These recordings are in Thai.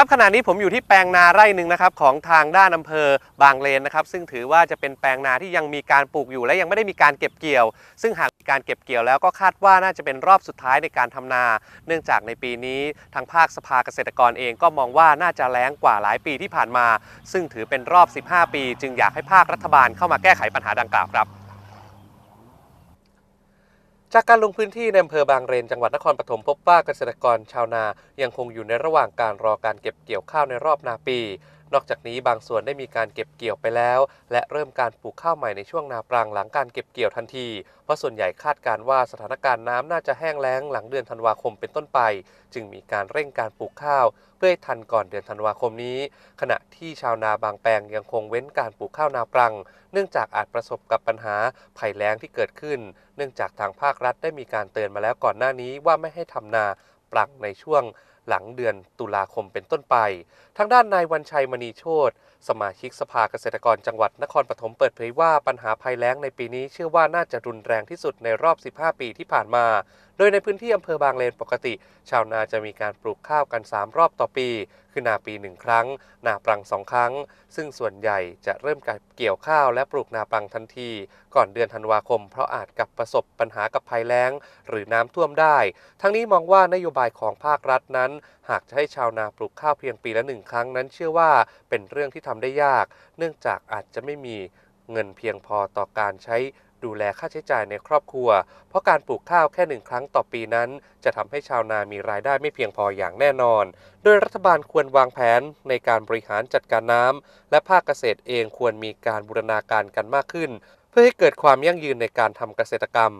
ครับขณะนี้ผมอยู่ที่แปลงนาไร่หนึ่งนะครับของทางด้านอำเภอบางเลนนะครับ ซึ่งถือว่าจะเป็นแปลงนาที่ยังมีการปลูกอยู่และยังไม่ได้มีการเก็บเกี่ยว ซึ่งหากมีการเก็บเกี่ยวแล้วก็คาดว่าน่าจะเป็นรอบสุดท้ายในการทำนา เนื่องจากในปีนี้ทางภาคสภาเกษตรกรเองก็มองว่าน่าจะแล้งกว่าหลายปีที่ผ่านมา ซึ่งถือเป็นรอบ 15 ปี จึงอยากให้ภาครัฐบาลเข้ามาแก้ไขปัญหาดังกล่าวครับ จากการลงพื้นที่ในอำเภอบางเรนจังหวัดนครปฐมพบว่าเกษตรกรชาวนายังคงอยู่ในระหว่างการรอการเก็บเกี่ยวข้าวในรอบนาปี นอกจากนี้บางส่วนได้มีการเก็บเกี่ยวไปแล้ว และเริ่มการปลูกข้าวใหม่ในช่วงนาปรังหลังการเก็บเกี่ยวทันที เพราะส่วนใหญ่คาดการว่าสถานการณ์น้ำน่าจะแห้งแล้งหลังเดือนธันวาคมเป็นต้นไป จึงมีการเร่งการปลูกข้าว เพื่อให้ทันก่อนเดือนธันวาคมนี้ ขณะที่ชาวนาบางแปลงยังคงเว้นการปลูกข้าวนาปรัง เนื่องจากอาจประสบกับปัญหาภัยแล้งที่เกิดขึ้น เนื่องจากทางภาครัฐได้มีการเตือนมาแล้วก่อนหน้านี้ว่าไม่ให้ทำนาปรังในช่วง หลังเดือนตุลาคมเป็นต้นไป ทางด้านนายวันชัยมณีโชตสมาชิกสภาเกษตรกรจังหวัดนครปฐมเปิดเผยว่าปัญหาภัยแล้งในปีนี้เชื่อว่าน่าจะรุนแรงที่สุดในรอบ 15 ปีที่ผ่านมา โดยในพื้นที่อำเภอบางเลนปกติ ชาวนาจะมีการปลูกข้าวกัน 3 รอบต่อปี คือนาปีหนึ่งครั้ง นาปรังสองครั้ง ซึ่งส่วนใหญ่จะเริ่มการเกี่ยวข้าวและปลูกนาปรังทันที ก่อนเดือนธันวาคม เพราะอาจกับประสบปัญหากับภัยแล้ง หรือน้ำท่วมได้ ทั้งนี้มองว่านโยบายของภาครัฐนั้น หากจะให้ชาวนาปลูกข้าวเพียงปีละหนึ่งครั้งนั้นเชื่อว่าเป็นเรื่องที่ทำได้ยาก เนื่องจากอาจจะไม่มีเงินเพียงพอต่อการใช้ ดูแลค่าใช้จ่ายในครอบครัว เพราะการปลูกข้าวแค่หนึ่งครั้งต่อปีนั้น จะทำให้ชาวนามีรายได้ไม่เพียงพออย่างแน่นอน โดยรัฐบาลควรวางแผนในการบริหารจัดการน้ำและภาคเกษตรเองควรมีการบูรณาการกันมากขึ้น เพื่อให้เกิดความยั่งยืนในการทำเกษตรกรรม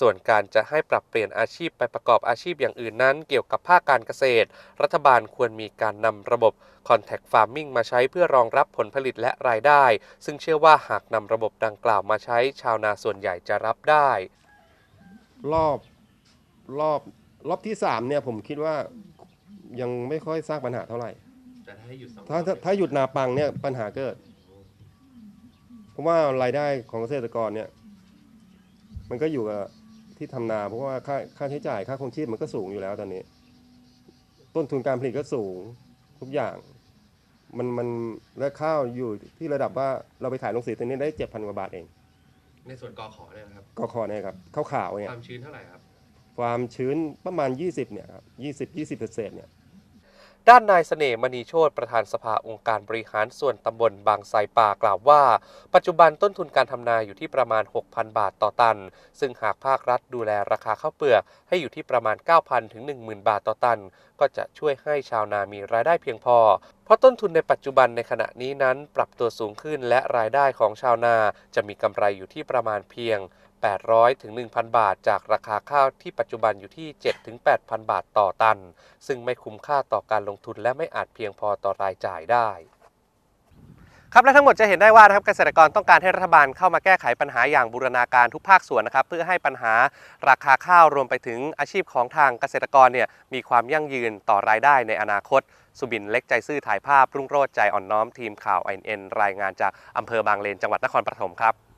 ส่วนการจะให้ปรับเปลี่ยนอาชีพไปประกอบอาชีพอย่างอื่นนั้น เกี่ยวกับภาคการเกษตร รัฐบาลควรมีการนำระบบ Contact Farming มาใช้เพื่อรองรับผลผลิตและรายได้ ซึ่งเชื่อว่าหากนำระบบดังกล่าวมาใช้ชาวนาส่วนใหญ่จะรับได้ รอบรอบรอบที่สามเนี่ยผมคิดว่ายังไม่ค่อยสร้างปัญหาเท่าไหร่จะให้หยุดสองถ้าถ้าถ้าหยุดนาปังเนี่ยปัญหาเกิด เพราะว่ารายได้ของเกษตรกรเนี่ย มันก็อยู่กับที่ทำนา เพราะว่าค่าค่าใช้จ่ายค่าครองชีพมันก็สูงอยู่แล้วตอนนี้ ต้นทุนการผลิตก็สูงทุกอย่างมันมันและข้าวอยู่ที่ระดับว่าเราไปขายลงสีตัวนี้ได้เจ็ดพันกว่าบาทเอง ในส่วนกอขอเนี่ยนะครับก็คอเนี่ยครับข้าวขาวเนี่ยความชื้นเท่าไหร่ครับ ความชื้นประมาณ20เนี่ยครับ20 20เศษเนี่ย ด้านนายเสน่ห์มณีโชตประธานสภาองค์การบริหารส่วนตำบลบางไทรป่ากล่าวว่า ปัจจุบันต้นทุนการทำนาอยู่ที่ประมาณ 6,000 บาทต่อตัน ซึ่งหากภาครัฐดูแลราคาข้าวเปลือก ให้อยู่ที่ประมาณ 9,000 ถึง 10,000 บาทต่อตัน ก็จะช่วยให้ชาวนามีรายได้เพียงพอเพราะต้นทุนในปัจจุบันในขณะนี้นั้นปรับตัวสูงขึ้นและรายได้ของชาวนาจะมีกำไรอยู่ที่ประมาณเพียง 800ถึง1,000 บาท จากราคาข้าวที่ปัจจุบันอยู่ที่ 7 ถึง 8,000 บาทต่อตัน ซึ่งไม่คุ้มค่าต่อการลงทุนและไม่อาจเพียงพอต่อรายจ่ายได้ ครับและทั้งหมดจะเห็นได้ว่านะครับเกษตรกรต้องการให้รัฐบาลเข้ามาแก้ไขปัญหาอย่างบูรณาการทุกภาคส่วนนะครับ เพื่อให้ปัญหาราคาข้าวรวมไปถึงอาชีพของทางเกษตรกรเนี่ยมีความยั่งยืนต่อรายได้ในอนาคต สุบินเล็กใจซื่อถ่ายภาพรุ่งโรจน์ใจอ่อนน้อมทีมข่าว INN รายงานจากอำเภอบางเลนจังหวัดนครปฐมครับ